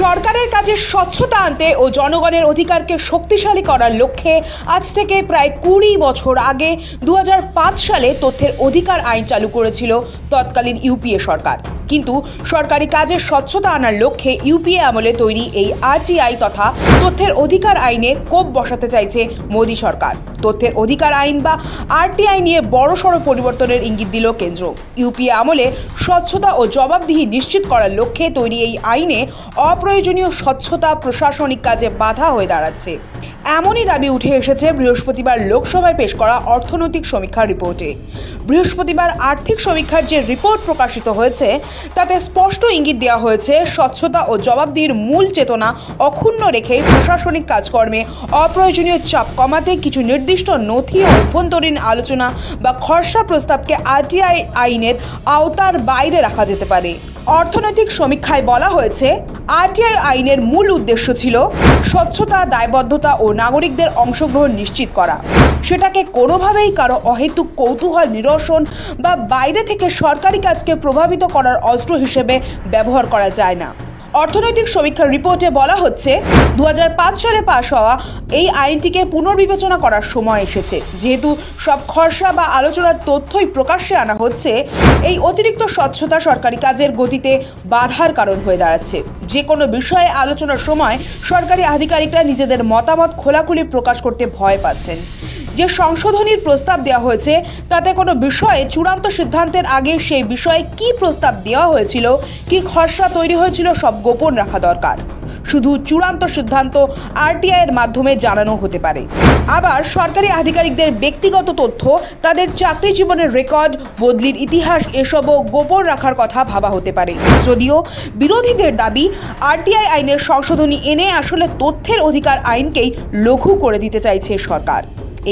সরকারের কাজে স্বচ্ছতা আনতে ও জনগণের অধিকারকে শক্তিশালী করার লক্ষ্যে আজ থেকে প্রায় কুড়ি বছর আগে দু হাজার পাঁচ সালে তথ্যের অধিকার আইন চালু করেছিল তৎকালীন ইউপিএ সরকার। কিন্তু সরকারি কাজের স্বচ্ছতা আনার লক্ষ্যে ইউপিএ আমলে তৈরি এই আরটিআই তথা তথ্যের অধিকার আইনে কোপ বসাতে চাইছে মোদী সরকার। তথ্যের অধিকার আইন বা আরটিআই নিয়ে বড় বড়সড় পরিবর্তনের ইঙ্গিত দিল কেন্দ্র। ইউপিএ আমলে স্বচ্ছতা ও জবাবদিহি নিশ্চিত করার লক্ষ্যে তৈরি এই আইনে অপ্রয়োজনীয় স্বচ্ছতা প্রশাসনিক কাজে বাধা হয়ে দাঁড়াচ্ছে। এমনই দাবি উঠে এসেছে বৃহস্পতিবার লোকসভায় পেশ করা অর্থনৈতিক সমীক্ষা রিপোর্টে। বৃহস্পতিবার আর্থিক সমীক্ষার যে রিপোর্ট প্রকাশিত হয়েছে, তাতে স্পষ্ট ইঙ্গিত দেওয়া হয়েছে, স্বচ্ছতা ও জবাবদিহির মূল চেতনা অক্ষুণ্ণ রেখে প্রশাসনিক কাজকর্মে অপ্রয়োজনীয় চাপ কমাতে কিছু নির্দিষ্ট নথি ও অভ্যন্তরীণ আলোচনা বা খসড়া প্রস্তাবকে আরটিআই আইনের আওতার বাইরে রাখা যেতে পারে। অর্থনৈতিক সমীক্ষায় বলা হয়েছে, আরটিআই আইনের মূল উদ্দেশ্য ছিল স্বচ্ছতা, দায়বদ্ধতা ও নাগরিকদের অংশগ্রহণ নিশ্চিত করা। সেটাকে কোনোভাবেই কারও অহেতুক কৌতূহল, নিরসন বা বাইরে থেকে সরকারি কাজকে প্রভাবিত করার অস্ত্র হিসেবে ব্যবহার করা যায় না। অর্থনৈতিক সমীক্ষার রিপোর্টে বলা হচ্ছে দু হাজার পাঁচ সালে পাশ হওয়া এই আইনটিকে পুনর্বিবেচনা করার সময় এসেছে। যেহেতু সব খসড়া বা আলোচনার তথ্যই প্রকাশ্যে আনা হচ্ছে, এই অতিরিক্ত স্বচ্ছতা সরকারি কাজের গতিতে বাধার কারণ হয়ে দাঁড়াচ্ছে। যে কোনো বিষয়ে আলোচনার সময় সরকারি আধিকারিকরা নিজেদের মতামত খোলাখুলি প্রকাশ করতে ভয় পাচ্ছেন। যে সংশোধনীর প্রস্তাব দেওয়া হয়েছে, তাতে কোনো বিষয়ে চূড়ান্ত সিদ্ধান্তের আগে সেই বিষয়ে কি প্রস্তাব দেওয়া হয়েছিল, কি খসড়া তৈরি হয়েছিল, সব গোপন রাখা দরকার। শুধু চূড়ান্ত সিদ্ধান্ত আরটিআই এর মাধ্যমে জানানো হতে পারে। আবার সরকারি আধিকারিকদের ব্যক্তিগত তথ্য, তাদের চাকরি জীবনের রেকর্ড, বদলির ইতিহাস, এসবও গোপন রাখার কথা ভাবা হতে পারে। যদিও বিরোধীদের দাবি, আরটিআই আইনের সংশোধনী এনে আসলে তথ্যের অধিকার আইনকেই লঘু করে দিতে চাইছে সরকার।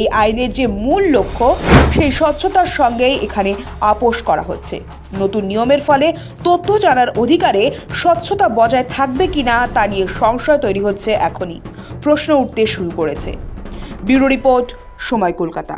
এই আইনের যে মূল লক্ষ্য, সেই স্বচ্ছতার সঙ্গেই এখানে আপোষ করা হচ্ছে। নতুন নিয়মের ফলে তথ্য জানার অধিকারে স্বচ্ছতা বজায় থাকবে কি না তা নিয়ে সংশয় তৈরি হচ্ছে এখনই। প্রশ্ন উঠতে শুরু করেছে। ব্যুরো রিপোর্ট, সময় কলকাতা।